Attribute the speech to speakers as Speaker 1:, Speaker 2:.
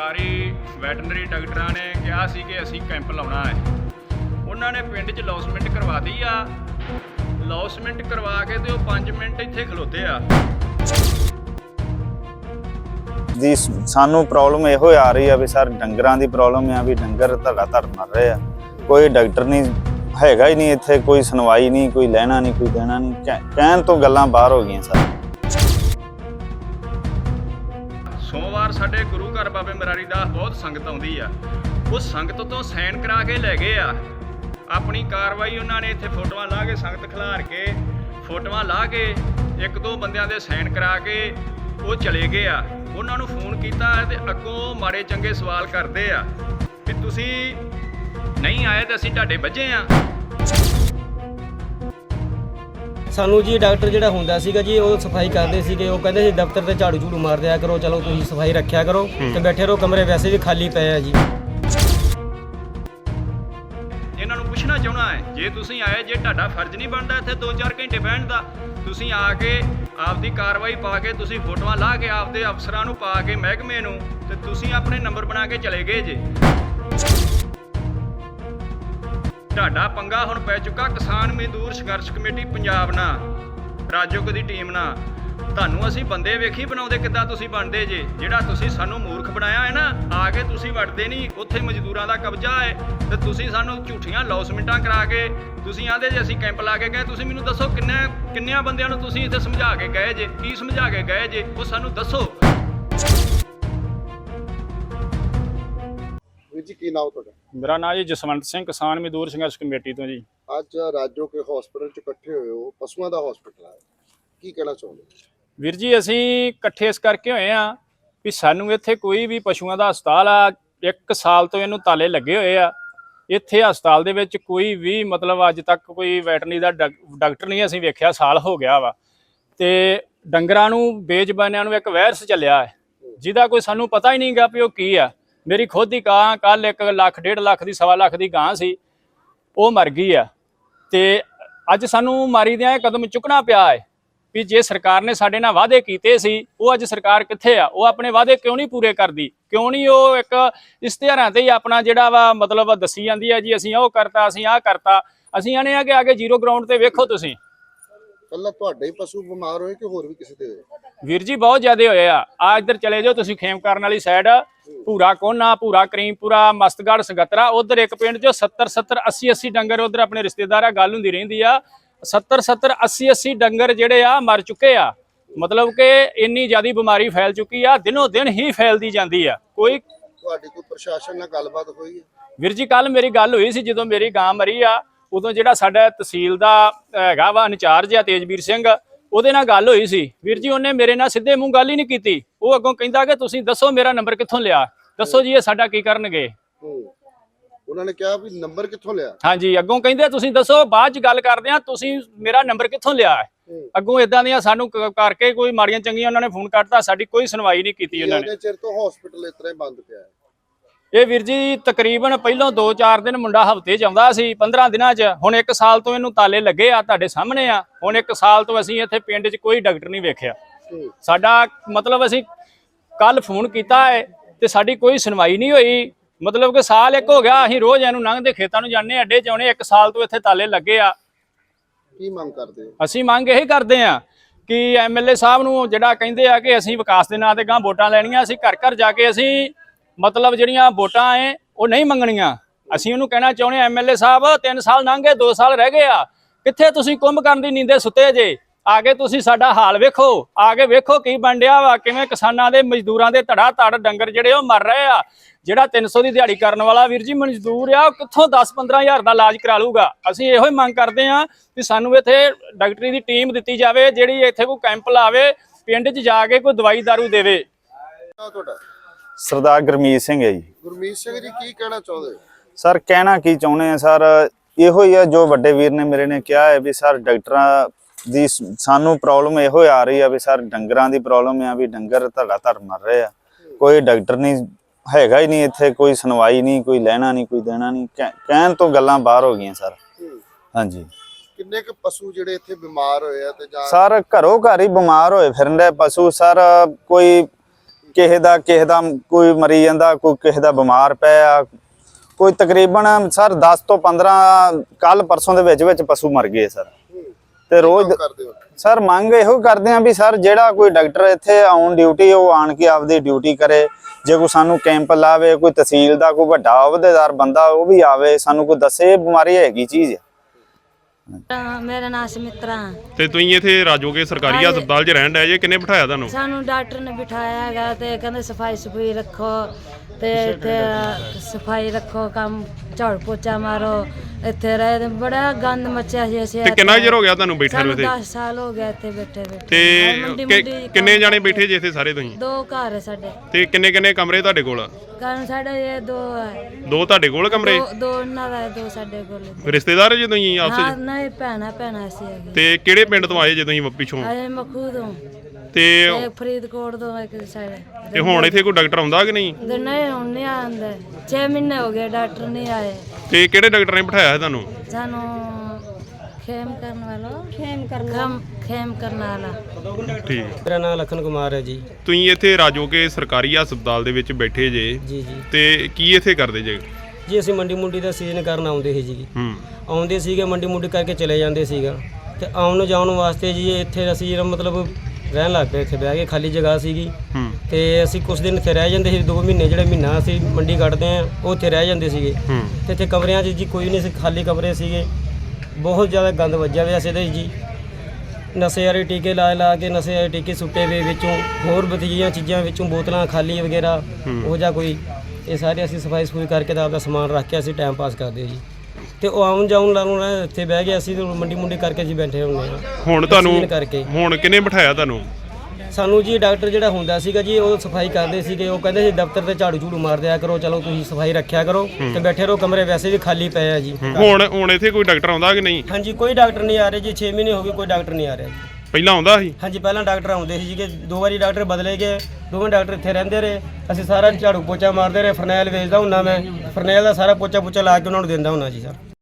Speaker 1: ਸਰਕਾਰੀ ਵੈਟਰਨਰੀ ਡਾਕਟਰਾਂ ਨੇ ਕਿਹਾ ਸੀ ਕਿ ਅਸੀਂ ਕੈਂਪ ਲਾਉਣਾ ਹੈ। ਉਹਨਾਂ ਨੇ ਪਿੰਡ 'ਚ ਲੌਸਮੈਂਟ ਕਰਵਾਤੀ ਆ। ਲੌਸਮੈਂਟ ਕਰਵਾ ਕੇ ਤੇ ਉਹ 5 ਮਿੰਟ ਇੱਥੇ ਖਲੋਤੇ ਆ।
Speaker 2: ਦੀ ਸਾਨੂੰ ਪ੍ਰੋਬਲਮ ਇਹੋ ਆ ਰਹੀ ਆ ਵੀ ਸਰ, ਡੰਗਰਾਂ ਦੀ ਪ੍ਰੋਬਲਮ ਆ ਵੀ ਡੰਗਰ ਧੜਾ ਧੜ ਮਰ ਰਹੇ ਆ। ਕੋਈ ਡਾਕਟਰ ਨਹੀਂ, ਹੈਗਾ ਹੀ ਨਹੀਂ ਇੱਥੇ, ਕੋਈ ਸੁਣਵਾਈ ਨਹੀਂ, ਕੋਈ ਲੈਣਾ ਨਹੀਂ, ਕੋਈ ਦੇਣਾ ਨਹੀਂ। ਕਹਿਣ ਤੋਂ ਗੱਲਾਂ ਬਾਹਰ ਹੋ ਗਈਆਂ ਸਰ।
Speaker 1: ਸੋਮਵਾਰ ਸਾਡੇ ਗੁਰੂ ਘਰ ਬਾਬੇ ਮਰਾਰੀ ਦਾ ਬਹੁਤ ਸੰਗਤ ਆਉਂਦੀ ਆ। ਉਹ ਸੰਗਤ ਤੋਂ ਸਾਈਨ ਕਰਾ ਕੇ ਲੈ ਗਏ ਆ। ਆਪਣੀ ਕਾਰਵਾਈ ਉਹਨਾਂ ਨੇ ਇੱਥੇ ਫੋਟੋਆਂ ਲਾ ਕੇ, ਸੰਗਤ ਖਿਲਾਰ ਕੇ, ਫੋਟੋਆਂ ਲਾ ਕੇ, ਇੱਕ ਦੋ ਬੰਦਿਆਂ ਦੇ ਸਾਈਨ ਕਰਾ ਕੇ ਉਹ ਚਲੇ ਗਏ ਆ। ਉਹਨਾਂ ਨੂੰ ਫੋਨ ਕੀਤਾ ਤੇ ਅੱਗੋਂ ਮਾੜੇ ਚੰਗੇ ਸਵਾਲ ਕਰਦੇ ਆ ਕਿ ਤੁਸੀਂ ਨਹੀਂ ਆਏ ਤੇ ਅਸੀਂ ਤੁਹਾਡੇ ਵੱਜੇ ਆ।
Speaker 3: ਸਾਨੂੰ ਜੀ ਡਾਕਟਰ ਜਿਹੜਾ ਹੁੰਦਾ ਸੀਗਾ ਜੀ ਉਹ ਸਫ਼ਾਈ ਕਰਦੇ ਸੀਗੇ ਉਹ ਕਹਿੰਦੇ ਸੀ ਦਫ਼ਤਰ ਤੇ ਝਾੜੂ ਝੂੜੂ ਮਾਰ ਦਿਆ ਕਰੋ ਚਲੋ ਤੁਸੀਂ ਸਫ਼ਾਈ ਰੱਖਿਆ ਕਰੋ ਤੇ ਬੈਠੇ ਰਹੋ ਕਮਰੇ ਵੈਸੇ ਵੀ ਖਾਲੀ ਪਏ ਆ ਜੀ।
Speaker 1: ਇਹਨਾਂ ਨੂੰ ਪੁੱਛਣਾ ਚਾਹਣਾ ਹੈ ਜੇ ਤੁਸੀਂ ਆਏ ਜੇ ਤੁਹਾਡਾ ਫਰਜ਼ ਨਹੀਂ ਬਣਦਾ ਇੱਥੇ 2-4 ਘੰਟੇ ਬਹਿਣ ਦਾ ਤੁਸੀਂ ਆ ਕੇ ਆਪਦੀ ਕਾਰਵਾਈ ਪਾ ਕੇ ਤੁਸੀਂ ਫੋਟੋਆਂ ਲਾ ਕੇ ਆਪਦੇ ਅਫਸਰਾਂ ਨੂੰ ਪਾ ਕੇ ਮਹਿਕਮੇ ਨੂੰ ਤੇ ਤੁਸੀਂ ਆਪਣੇ ਨੰਬਰ ਬਣਾ ਕੇ ਚਲੇ ਗਏ ਜੇ। ਤੁਹਾਡਾ ਪੰਗਾ ਹੁਣ ਪੈ ਚੁੱਕਾ ਕਿਸਾਨ ਮਜ਼ਦੂਰ ਸੰਘਰਸ਼ ਕਮੇਟੀ ਪੰਜਾਬ ਨਾਲ, ਰਾਜੋਗ ਦੀ ਟੀਮ ਨਾਲ। ਤੁਹਾਨੂੰ ਅਸੀਂ ਬੰਦੇ ਵੇਖੀ ਬਣਾਉਂਦੇ ਕਿੱਦਾਂ ਤੁਸੀਂ ਬਣਦੇ ਜੇ, ਜਿਹੜਾ ਤੁਸੀਂ ਸਾਨੂੰ ਮੂਰਖ ਬਣਾਇਆ ਹੈ ਨਾ ਆ ਕੇ ਤੁਸੀਂ ਵੜਦੇ ਨਹੀਂ, ਉੱਥੇ ਮਜ਼ਦੂਰਾਂ ਦਾ ਕਬਜ਼ਾ ਹੈ, ਤੇ ਤੁਸੀਂ ਸਾਨੂੰ ਝੂਠੀਆਂ ਲੌਸਮੈਂਟਾਂ ਕਰਾ ਕੇ, ਤੁਸੀਂ ਆਂਦੇ ਜੇ ਅਸੀਂ ਕੈਂਪ ਲਾ ਕੇ ਗਏ, ਤੁਸੀਂ ਮੈਨੂੰ ਦੱਸੋ ਕਿੰਨੇ, ਕਿੰਨਿਆਂ ਬੰਦਿਆਂ ਨੂੰ ਤੁਸੀਂ ਇੱਥੇ ਸਮਝਾ ਕੇ ਗਏ ਜੇ, ਕੀ ਸਮਝਾ ਕੇ ਗਏ ਜੇ, ਉਹ ਸਾਨੂੰ ਦੱਸੋ।
Speaker 4: ਜੀ ਕੀ ਨਾਮ ਤੁਹਾਡਾ?
Speaker 1: ਮੇਰਾ ਨਾਮ ਜੀ ਜਸਵੰਤ ਸਿੰਘ ਕਿਸਾਨ ਮਜ਼ਦੂਰ ਸੰਘਰਸ਼ ਕਮੇਟੀ ਤੋਂ ਜੀ।
Speaker 4: ਅੱਜ ਰਾਜੋ ਕੇ ਹਸਪੀਟਲ ਚ ਇਕੱਠੇ ਹੋਏ ਹੋ ਪਸ਼ੂਆਂ ਦਾ ਹਸਪੀਟਲ ਹੈ ਕੀ ਕਹਿਣਾ ਚਾਹੁੰਦੇ
Speaker 1: ਵੀਰ ਜੀ ਅਸੀਂ ਇਕੱਠੇ ਇਸ ਕਰਕੇ ਹੋਏ ਆ ਵੀ ਸਾਨੂੰ ਇੱਥੇ ਕੋਈ ਵੀ ਪਸ਼ੂਆਂ ਦਾ ਹਸਪਤਾਲ ਆ ਇੱਕ ਸਾਲ ਤੋਂ ਇਹਨੂੰ ਤਾਲੇ ਲੱਗੇ ਹੋਏ ਆ। ਇੱਥੇ ਹਸਪਤਾਲ ਦੇ ਵਿੱਚ ਕੋਈ ਵੀ ਮਤਲਬ ਅੱਜ ਤੱਕ ਕੋਈ ਵੈਟਰਨਰੀ ਦਾ ਡਾਕ- ਡਾਕਟਰ ਨਹੀਂ ਅਸੀਂ ਵੇਖਿਆ ਸਾਲ ਹੋ ਗਿਆ ਵਾ। ਤੇ ਡੰਗਰਾਂ ਨੂੰ ਬੇਜ਼ਬਾਨਿਆਂ ਨੂੰ ਇੱਕ ਵਾਇਰਸ ਚੱਲਿਆ ਹੈ। ਜਿਹਦਾ ਕੋਈ ਸਾਨੂੰ ਪਤਾ ਹੀ ਨਹੀਂਗਾ ਵੀ ਉਹ ਕੀ ਆ। ਮੇਰੀ ਖੁਦ ਦੀ ਕਾਂ ਕੱਲ 1 ਲੱਖ 1.5 ਲੱਖ ਦੀ ਸਵਾ ਲੱਖ ਦੀ ਗਾਂ ਸੀ। ਉਹ ਮਰ ਗਈ ਆ। ਤੇ ਅੱਜ ਸਾਨੂੰ ਮਾਰੀ ਦਿਆਂ ਕਦਮ ਚੁੱਕਣਾ ਪਿਆ ਹੈ ਵੀ ਜੇ ਸਰਕਾਰ ਨੇ ਸਾਡੇ ਨਾਲ ਵਾਅਦੇ ਕੀਤੇ ਸੀ ਉਹ ਅੱਜ ਸਰਕਾਰ ਕਿੱਥੇ ਆ? ਉਹ ਆਪਣੇ ਵਾਅਦੇ ਕਿਉਂ ਨਹੀਂ ਪੂਰੇ ਕਰਦੀ? ਕਿਉਂ ਨਹੀਂ ਉਹ ਇੱਕ ਇਸ਼ਤਿਹਾਰਾਂ ਤੇ ਹੀ ਆਪਣਾ ਜਿਹੜਾ ਵਾ ਮਤਲਬ ਦੱਸੀ ਜਾਂਦੀ ਹੈ ਜੀ ਅਸੀਂ ਉਹ ਕਰਤਾ ਅਸੀਂ ਆਹ ਕਰਤਾ। ਅਸੀਂ ਆਨੇ ਆ ਕਿ ਅੱਗੇ ਜ਼ੀਰੋ ਗਰਾਊਂਡ ਤੇ ਵੇਖੋ ਤੁਸੀਂ।
Speaker 4: ਕੱਲਾ ਤੁਹਾਡੇ ਹੀ ਪਸ਼ੂ ਬਿਮਾਰ ਹੋਏ ਕਿ ਹੋਰ ਵੀ ਕਿਸੇ ਦੇ ਹੋਏ?
Speaker 1: ਵੀਰ ਜੀ ਬਹੁਤ ਜ਼ਿਆਦੇ ਹੋਏ ਆ। ਆ ਇੱਧਰ ਚਲੇ ਜਾਓ ਤੁਸੀਂ ਖੇਮ ਕਰਨ ਵਾਲੀ ਸਾਈਡ ਪੂਰਾ ਕੋਨਾ ਪੂਰਾ ਕਰੀਮਪੁਰਾ ਮਸਤਗੜ ਸਗਤਰਾ ਉਧਰ ਇੱਕ ਪਿੰਡ ਚੋਂ 70 70 80 80 ਡੰਗਰ ਉਧਰ ਆਪਣੇ ਰਿਸ਼ਤੇਦਾਰ ਆ ਗੱਲ ਹੁੰਦੀ ਰਹਿੰਦੀ ਆ। 70 70 80 80 ਡੰਗਰ ਜਿਹੜੇ ਆ ਮਰ ਚੁੱਕੇ ਆ। ਮਤਲਬ ਕਿ ਇੰਨੀ ਜ਼ਿਆਦੀ ਬਿਮਾਰੀ ਫੈਲ ਚੁੱਕੀ ਆ ਦਿਨੋਂ ਦਿਨ ਹੀ ਫੈਲਦੀ ਜਾਂਦੀ ਆ। ਕੋਈ
Speaker 4: ਤੁਹਾਡੀ ਕੋਈ ਪ੍ਰਸ਼ਾਸਨ ਨਾਲ ਗੱਲਬਾਤ ਹੋਈ ਹੈ?
Speaker 1: ਵੀਰ ਜੀ ਕੱਲ ਮੇਰੀ ਗੱਲ ਹੋਈ ਸੀ ਜਦੋਂ ਮੇਰੀ ਗਾਂ ਮਰੀ ਆ ਉਦੋਂ ਜਿਹੜਾ ਸਾਡਾ ਤਹਿਸੀਲ ਦਾ ਹੈਗਾ ਵਾ ਇੰਚਾਰਜ ਆ ਤੇਜਵੀਰ ਸਿੰਘ ਉਹਦੇ ਨਾਲ ਗੱਲ ਹੋਈ ਸੀ। ਵੀਰ ਜੀ ਉਹਨੇ ਮੇਰੇ ਨਾਲ ਸਿੱਧੇ ਮੂੰਹ ਗੱਲ ਹੀ ਨਹੀਂ ਕੀਤੀ। ਉਹ ਅੱਗੋਂ ਕਹਿੰਦਾ ਕਿ ਤੁਸੀਂ ਦੱਸੋ ਮੇਰਾ ਨੰਬਰ ਕਿੱਥੋਂ ਲਿਆ? ਦੱਸੋ ਜੀ ਇਹ ਸਾਡਾ ਕੀ ਕਰਨਗੇ?
Speaker 4: ਉਹਨਾਂ ਨੇ ਕਿਹਾ ਵੀ ਨੰਬਰ ਕਿੱਥੋਂ ਲਿਆ?
Speaker 1: ਹਾਂਜੀ ਅੱਗੋਂ ਕਹਿੰਦੇ ਤੁਸੀਂ ਦੱਸੋ ਬਾਅਦ ਚ ਗੱਲ ਕਰਦੇ ਆ ਤੁਸੀਂ ਮੇਰਾ ਨੰਬਰ ਕਿੱਥੋਂ ਲਿਆ। ਅੱਗੋਂ ਇਦਾਂ ਦੀਆਂ ਸਾਨੂੰ ਕ- ਕਰਕੇ ਕੋਈ ਮਾੜੀਆਂ ਚੰਗੀਆਂ ਉਹਨਾਂ ਨੇ ਫੋਨ ਕੱਟਤਾ ਸਾਡੀ ਕੋਈ ਸੁਣਵਾਈ ਨਹੀਂ ਕੀਤੀ ਉਹਨਾਂ ਨੇ।
Speaker 4: ਉਹਨੇ ਚਿਰ ਤੋਂ ਹਸਪੀਟਲ ਇਸ ਤਰ੍ਹਾਂ ਹੀ ਬੰਦ ਪਿਆ ਹੈ।
Speaker 1: ਇਹ ਵੀਰ ਜੀ ਤਕਰੀਬਨ ਪਹਿਲਾਂ 2-4 ਦਿਨ ਮੁੰਡਾ ਹਫ਼ਤੇ ਚ ਆਉਂਦਾ ਸੀ 15 ਦਿਨਾਂ ਚ। ਹੁਣ 1 ਸਾਲ ਤੋਂ ਇਹਨੂੰ ਤਾਲੇ ਲੱਗੇ ਆ ਤੁਹਾਡੇ ਸਾਹਮਣੇ ਆ। ਹੁਣ 1 ਸਾਲ ਤੋਂ ਅਸੀਂ ਇੱਥੇ ਪਿੰਡ 'ਚ ਕੋਈ ਡਾਕਟਰ ਨਹੀਂ ਵੇਖਿਆ। ਸਾਡਾ ਮਤਲਬ ਅਸੀਂ ਕੱਲ ਫੋਨ ਕੀਤਾ ਹੈ ਤੇ ਸਾਡੀ ਕੋਈ ਸੁਣਵਾਈ ਨਹੀਂ ਹੋਈ। ਮਤਲਬ ਕਿ ਸਾਲ ਇੱਕ ਹੋ ਗਿਆ ਅਸੀਂ ਰੋਜ਼ ਇਹਨੂੰ ਲੰਘਦੇ ਖੇਤਾਂ ਨੂੰ ਜਾਂਦੇ ਅੱਡੇ 'ਚ ਆਉਣੇ 1 ਸਾਲ ਤੋਂ ਇੱਥੇ ਤਾਲੇ ਲੱਗੇ ਆ।
Speaker 4: ਕੀ ਮੰਗ ਕਰਦੇ
Speaker 1: ਅਸੀਂ ਮੰਗ ਇਹੀ ਕਰਦੇ ਆ ਕਿ ਐਮਐਲਏ ਸਾਹਿਬ ਨੂੰ ਜਿਹੜਾ ਕਹਿੰਦੇ ਆ ਕਿ ਅਸੀਂ ਵਿਕਾਸ ਦੇ ਨਾਂ ਤੇ ਗਾਂ ਵੋਟਾਂ ਲੈਣੀਆਂ ਅਸੀਂ ਘਰ ਘਰ ਜਾ ਕੇ ਅਸੀਂ ਮਤਲਬ ਜਿਹੜੀਆਂ ਵੋਟਾਂ ਐ, ਉਹ ਨਹੀਂ ਮੰਗਣੀਆਂ। ਅਸੀਂ ਉਹਨੂੰ ਕਹਿਣਾ ਚਾਹੁੰਦੇ ਐਮਐਲਏ ਸਾਹਿਬ 3 ਸਾਲ ਲੰਘ ਗਏ 2 ਸਾਲ ਰਹਿ ਗਏ ਆ। ਕਿੱਥੇ ਤੁਸੀਂ ਕੁੰਭ ਕਰਨ ਦੀ ਨੀਂਦੇ ਸੁੱਤੇ ਜੇ? ਆਗੇ ਤੁਸੀਂ ਸਾਡਾ ਹਾਲ ਵੇਖੋ। ਆਗੇ ਵੇਖੋ ਕੀ ਬਣ ਰਿਹਾ ਵਾ, ਕਿਵੇਂ ਕਿਸਾਨਾਂ ਦੇ ਮਜ਼ਦੂਰਾਂ ਦੇ ਧੜਾ ਧੜ ਡੰਗਰ ਜਿਹੜੇ ਉਹ ਮਰ ਰਹੇ ਆ। ਜਿਹੜਾ 300 ਦੀ ਦਿਹਾੜੀ ਕਰਨ ਵਾਲਾ ਵੀਰ ਜੀ ਮਜ਼ਦੂਰ ਆ, ਉਹ ਕਿੱਥੋਂ 10-15 ਹਜ਼ਾਰ ਦਾ ਇਲਾਜ ਕਰਾ ਲੂਗਾ ਅਸੀਂ ਇਹੋ ਹੀ ਮੰਗ ਕਰਦੇ ਆ ਕਿ ਸਾਨੂੰ ਇੱਥੇ ਡਾਕਟਰੀ ਦੀ ਟੀਮ ਦਿੱਤੀ ਜਾਵੇ, ਜਿਹੜੀ ਇੱਥੇ ਕੋਈ ਕੈਂਪ ਲਾਵੇ, ਪਿੰਡ 'ਚ ਜਾ ਕੇ ਕੋਈ ਦਵਾਈ ਦਾਰੂ ਦੇਵੇ।
Speaker 4: ਤੁਹਾਡਾ।
Speaker 2: ਸਰਦਾਰ ਗਰਮੀਤ ਸਿੰਘ ਹੈ ਜੀ।
Speaker 4: ਗੁਰਮੀਤ ਸਿੰਘ ਜੀ ਕੀ ਕਹਿਣਾ ਚਾਹੁੰਦੇ ਹੋ?
Speaker 2: ਸਰ ਕਹਿਣਾ ਕੀ ਚਾਹੁੰਦੇ ਆ? ਸਰ ਇਹੋ ਹੀ ਆ ਜੋ ਵੱਡੇ ਵੀਰ ਨੇ ਮੇਰੇ ਨੇ ਕਿਹਾ ਹੈ ਵੀ ਸਰ ਡਾਕਟਰਾਂ ਦੀ ਸਾਨੂੰ ਪ੍ਰੋਬਲਮ ਇਹੋ ਆ ਰਹੀ ਆ ਵੀ ਸਰ ਡੰਗਰਾਂ ਦੀ ਪ੍ਰੋਬਲਮ ਆ ਵੀ ਡੰਗਰ ਧੜਾ ਧੜ ਮਰ ਰਹੇ ਆ। ਕੋਈ ਡਾਕਟਰ ਨਹੀਂ ਹੈਗਾ ਹੀ ਨਹੀਂ ਇੱਥੇ ਕੋਈ ਸੁਣਵਾਈ ਨਹੀਂ ਕੋਈ ਲੈਣਾ ਨਹੀਂ ਕੋਈ ਦੇਣਾ ਨਹੀਂ। ਕਹਿ- ਕਹਿਣ ਤੋਂ ਗੱਲਾਂ ਬਾਹਰ ਹੋ ਗਈਆਂ ਸਰ। ਹਾਂਜੀ।
Speaker 4: ਕਿੰਨੇ ਕੁ ਪਸ਼ੂ ਜਿਹੜੇ ਇੱਥੇ ਬਿਮਾਰ ਹੋਏ ਆ ਤੇ ਜਾਂ
Speaker 2: ਸਰ ਘਰੋਂ ਘਰ ਹੀ ਬਿਮਾਰ ਹੋਏ ਫਿਰਨ ਦੇ ਪਸ਼ੂ। ਸਰ ਕੋਈ ਕਿਸੇ ਦਾ ਕਿਸੇ ਦਾ ਕੋਈ ਮਰੀ ਜਾਂਦਾ ਕੋਈ ਕਿਸੇ ਦਾ ਬਿਮਾਰ ਪਿਆ ਕੋਈ ਤਕਰੀਬਨ ਸਰ 10 ਤੋਂ 15 ਕੱਲ ਪਰਸੋਂ ਦੇ ਵਿੱਚ ਵਿੱਚ ਪਸ਼ੂ ਮਰ ਗਏ ਸਰ। ਤੇ ਰੋਜ਼ ਸਰ ਮੰਗ ਇਹੋ ਕਰਦੇ ਆ ਵੀ ਸਰ ਜਿਹੜਾ ਕੋਈ ਡਾਕਟਰ ਇੱਥੇ ਆਉਣ ਡਿਊਟੀ ਉਹ ਆਣ ਕੇ ਆਪਦੀ ਡਿਊਟੀ ਕਰੇ। ਜੇ ਕੋਈ ਸਾਨੂੰ ਕੈਂਪ ਲਾਵੇ ਕੋਈ ਤਹਿਸੀਲ ਦਾ ਕੋਈ ਵੱਡਾ ਅਹੁਦੇਦਾਰ ਬੰਦਾ ਉਹ ਵੀ ਆਵੇ ਸਾਨੂੰ ਕੋਈ ਦੱਸੇ ਬਿਮਾਰੀ ਹੈਗੀ ਚੀਜ਼।
Speaker 5: ਤਾਂ ਮੇਰਾ ਨਾਮ ਸਮਿਤਰਾ
Speaker 6: ਤੇ ਤੁਸੀਂ ਇੱਥੇ ਰਾਜੋਗੇ ਸਰਕਾਰੀ
Speaker 5: ਹਾਂਜੀ।
Speaker 6: ਹਸਪਤਾਲ 'ਚ ਰਹਿਣ ਡਏ ਜੇ? ਕਿੰਨੇ ਬਿਠਾਇਆ ਤੁਹਾਨੂੰ?
Speaker 5: ਸਾਨੂੰ ਡਾਕਟਰ ਨੇ ਬਿਠਾਇਆ ਹੈਗਾ ਤੇ ਕਹਿੰਦੇ ਸਫ਼ਾਈ ਸਫ਼ਾਈ ਰੱਖੋ ਤੇ ਇੱਥੇ ਸਫ਼ਾਈ ਰੱਖੋ ਕੰਮ ਝਾੜੂ ਪੋਚਾ ਮਾਰੋ ਇੱਥੇ ਰਹੇ ਤੇ ਬੜਾ ਗੰਦ ਮੱਚਿਆ ਸੀ ਅਸੀਂ
Speaker 6: ਤੇ ਕਿੰਨਾ ਚਿਰ ਹੋ ਗਿਆ ਤੁਹਾਨੂੰ ਬੈਠੇ
Speaker 5: ਸਾਨੂੰ
Speaker 6: ਨੂੰ ਇੱਥੇ
Speaker 5: 10 ਸਾਲ ਹੋ ਗਏ ਇੱਥੇ ਬੈਠੇ ਬੈਠੇ।
Speaker 6: ਤੇ
Speaker 5: ਮੰਡੀ
Speaker 6: ਕਿ-
Speaker 5: ਮੁੰਡੀ
Speaker 6: ਕਿੰਨੇ
Speaker 5: ਕੰਮ
Speaker 6: ਜਾਣੇ ਬੈਠੇ ਜੇ ਇੱਥੇ ਸਾਰੇ ਤੁਸੀਂ?
Speaker 5: ਦੋ ਘਰ ਹੈ ਸਾਡੇ।
Speaker 6: ਤੇ ਕਿੰਨੇ ਕਿੰਨੇ ਕਮਰੇ ਤੁਹਾਡੇ ਕੋਲ?
Speaker 5: ਕਾਰਨ ਸਾਡੇ ਇਹ ਦੋ ਹੈ
Speaker 6: ਦੋ ਤੁਹਾਡੇ ਕੋਲ ਕਮਰੇ?
Speaker 5: ਦੋ ਦੋ ਉਹਨਾਂ ਦਾ ਹੈ, ਦੋ ਸਾਡੇ ਕੋਲ। ਹੈ।
Speaker 6: ਰਿਸ਼ਤੇਦਾਰ ਜੇ ਤੁਸੀਂ ਆਪਸ
Speaker 5: ਹਾਂ
Speaker 6: ਵਿੱਚ
Speaker 5: ਨਹੀਂ ਭੈਣਾ ਭੈਣਾ ਸੀ ਹੈਗੀ
Speaker 6: ਤੇ ਕਿਹੜੇ ਪਿੰਡ ਤੋਂ ਆਏ ਜੇ ਤੁਸੀਂ ਪਿੱਛੋਂ
Speaker 5: ਅਜੇ ਮਖੂਦੋਂ
Speaker 6: ਤੇ।
Speaker 5: ਤੇ ਫਰੀਦਕੋਟ ਤੋਂ ਇੱਕ ਸਾਡੇ
Speaker 6: ਤੇ ਹੁਣ ਇੱਥੇ ਕੋਈ ਡਾਕਟਰ ਆਉਂਦਾ ਕਿ ਨਹੀਂ?
Speaker 5: ਤੇ ਨਹੀਂ ਹੁਣ ਨਹੀਂ ਆਉਂਦੇ। 6 ਮਹੀਨੇ ਹੋ ਗਏ ਡਾਕਟਰ ਨਹੀਂ ਆਏ।
Speaker 6: ਤੇ ਕਿਹੜੇ ਡਾਕਟਰ ਨੇ ਬਿਠਾਇਆ ਹੈ ਤੁਹਾਨੂੰ?
Speaker 5: ਸਾਨੂੰ ਖੇਮ ਕਰਨ ਵਾਲਾ। ਖੇਮ ਕਰਨ ਖੇਮ ਕਰਨ ਵਾਲਾ।
Speaker 6: ਠੀਕ। ਹੈ
Speaker 3: ਮੇਰਾ ਨਾਮ ਲਖਨ ਕੁਮਾਰ ਹੈ ਜੀ।
Speaker 6: ਤੁਸੀਂ ਇੱਥੇ ਰਾਜੋਗੇ ਸਰਕਾਰੀ ਹਸਪਤਾਲ ਦੇ ਵਿੱਚ ਬੈਠੇ ਜੇ।
Speaker 3: ਜੀ ਜੀ।
Speaker 6: ਤੇ ਕੀ ਇੱਥੇ ਕਰਦੇ ਜੇ?
Speaker 3: ਜੀ ਅਸੀਂ ਮੰਡੀ ਮੁੰਡੀ ਦਾ ਸੀਜ਼ਨ ਕਰਨ ਆਉਂਦੇ ਸੀ ਜੀ।
Speaker 6: ਹੂੰ।
Speaker 3: ਆਉਂਦੇ ਸੀਗੇ ਮੰਡੀ ਮੁੰਡੀ ਕਰਕੇ ਚਲੇ ਜਾਂਦੇ ਸੀਗਾ। ਤੇ ਆਉਣ ਜਾਣ ਵਾਸਤੇ ਜੀ ਇੱਥੇ ਅਸੀਂ ਜਿਹੜਾ ਮਤਲਬ ਰਹਿਣ ਲੱਗ ਪਏ ਇੱਥੇ ਬਹਿ ਕੇ ਖਾਲੀ ਜਗ੍ਹਾ ਸੀਗੀ।
Speaker 6: ਹੂੰ।
Speaker 3: ਤੇ ਅਸੀਂ ਕੁਝ ਦਿਨ ਇੱਥੇ ਰਹਿ ਜਾਂਦੇ ਸੀ 2 ਮਹੀਨੇ ਜਿਹੜੇ ਮਹੀਨਾ ਅਸੀਂ ਮੰਡੀ ਕੱਢਦੇ ਆ ਉਹ ਇੱਥੇ ਰਹਿ ਜਾਂਦੇ ਸੀਗੇ।
Speaker 6: ਹੂੰ।
Speaker 3: ਤੇ ਇੱਥੇ ਕਮਰਿਆਂ 'ਚ ਜੀ ਕੋਈ ਨਹੀਂ ਸੀ ਖਾਲੀ ਕਮਰੇ ਸੀਗੇ। ਬਹੁਤ ਜ਼ਿਆਦਾ ਗੰਦ ਵੱਜਿਆ ਹੋਇਆ ਸੀ ਇਹਦੇ 'ਚ ਜੀ। ਨਸ਼ੇ ਵਾਲੇ ਟੀਕੇ ਲਾ ਲਾ ਕੇ ਨਸ਼ੇ ਵਾਲੇ ਟੀਕੇ ਸੁੱਟੇ ਵੇ ਵਿੱਚੋਂ ਹੋਰ ਬਥੇਰੀਆਂ ਚੀਜ਼ਾਂ ਵਿੱਚੋਂ ਬੋਤਲਾਂ ਖਾਲੀ ਵਗੈਰਾ ਉਹ ਜਾਂ ਕੋਈ ਇਹ ਸਾਰੇ ਅਸੀਂ ਸਫ਼ਾਈ ਸਫੂਈ ਕਰਕੇ ਤਾਂ ਆਪਦਾ ਸਮਾਨ ਰੱਖ ਕੇ ਅਸੀਂ ਟਾਈਮ ਪਾਸ ਕਰਦੇ ਜੀ। ਤੇ ਉਹ ਆਉਣ ਜਾਉਣ ਲਾਉਣ ਨਾਲ ਇੱਥੇ ਬਹਿ ਗਏ ਅਸੀਂ ਤੇ ਮੰਡੀ ਮੁੰਡੀ ਕਰਕੇ ਜੀ ਬੈਠੇ ਹੁੰਦੇ ਆ
Speaker 6: ਹੁਣ ਤੁਹਾਨੂੰ
Speaker 3: ਕਰਕੇ।
Speaker 6: ਹੁਣ ਕਿੰਨੇ ਬਿਠਾਇਆ ਤੁਹਾਨੂੰ?
Speaker 3: ਸਾਨੂੰ ਜੀ ਡਾਕਟਰ ਜਿਹੜਾ ਹੁੰਦਾ ਸੀਗਾ ਜੀ ਉਹ ਸਫ਼ਾਈ ਕਰਦੇ ਸੀਗੇ ਉਹ ਕਹਿੰਦੇ ਸੀ ਦਫ਼ਤਰ ਤੇ ਝਾੜੂ ਝੂੜੂ ਮਾਰ ਦਿਆ ਕਰੋ ਚਲੋ ਤੁਸੀਂ ਸਫ਼ਾਈ ਰੱਖਿਆ ਕਰੋ ਤੇ ਬੈਠੇ ਰਹੋ ਕਮਰੇ ਵੈਸੇ ਵੀ ਖਾਲੀ ਪਏ ਆ ਜੀ।
Speaker 6: ਹੁਣ ਹੁਣ ਇੱਥੇ ਕੋਈ ਡਾਕਟਰ ਆਉਂਦਾ ਕਿ ਨਹੀਂ?
Speaker 3: ਹਾਂਜੀ ਕੋਈ ਡਾਕਟਰ ਨਹੀਂ ਆ ਰਿਹਾ ਜੀ 6 ਮਹੀਨੇ ਹੋ ਗਏ ਕੋਈ ਡਾਕਟਰ ਨਹੀਂ ਆ ਰਿਹਾ ਜੀ।
Speaker 6: ਪਹਿਲਾਂ ਆਉਂਦਾ ਸੀ?
Speaker 3: ਹਾਂਜੀ, ਪਹਿਲਾਂ ਡਾਕਟਰ ਆਉਂਦੇ ਸੀ ਜੀ ਕਿ ਦੋ ਵਾਰੀ ਡਾਕਟਰ ਬਦਲੇ ਗਏ, ਦੋਵੇਂ ਡਾਕਟਰ ਇੱਥੇ ਰਹਿੰਦੇ ਰਹੇ। ਅਸੀਂ ਸਾਰਾ ਝਾੜੂ ਪੋਚਾ ਮਾਰਦੇ ਰਹੇ, ਫਰਨੈਲ ਵੇਚਦਾ ਹੁੰਨਾ ਮੈਂ। ਫਰਨੈਲ ਦਾ ਸਾਰਾ ਪੋਚਾ ਪੋਚਾ ਲਾ ਕੇ ਉਹਨਾਂ ਨੂੰ ਦਿੰਦਾ ਹੁੰਨਾ ਜੀ ਸਰ।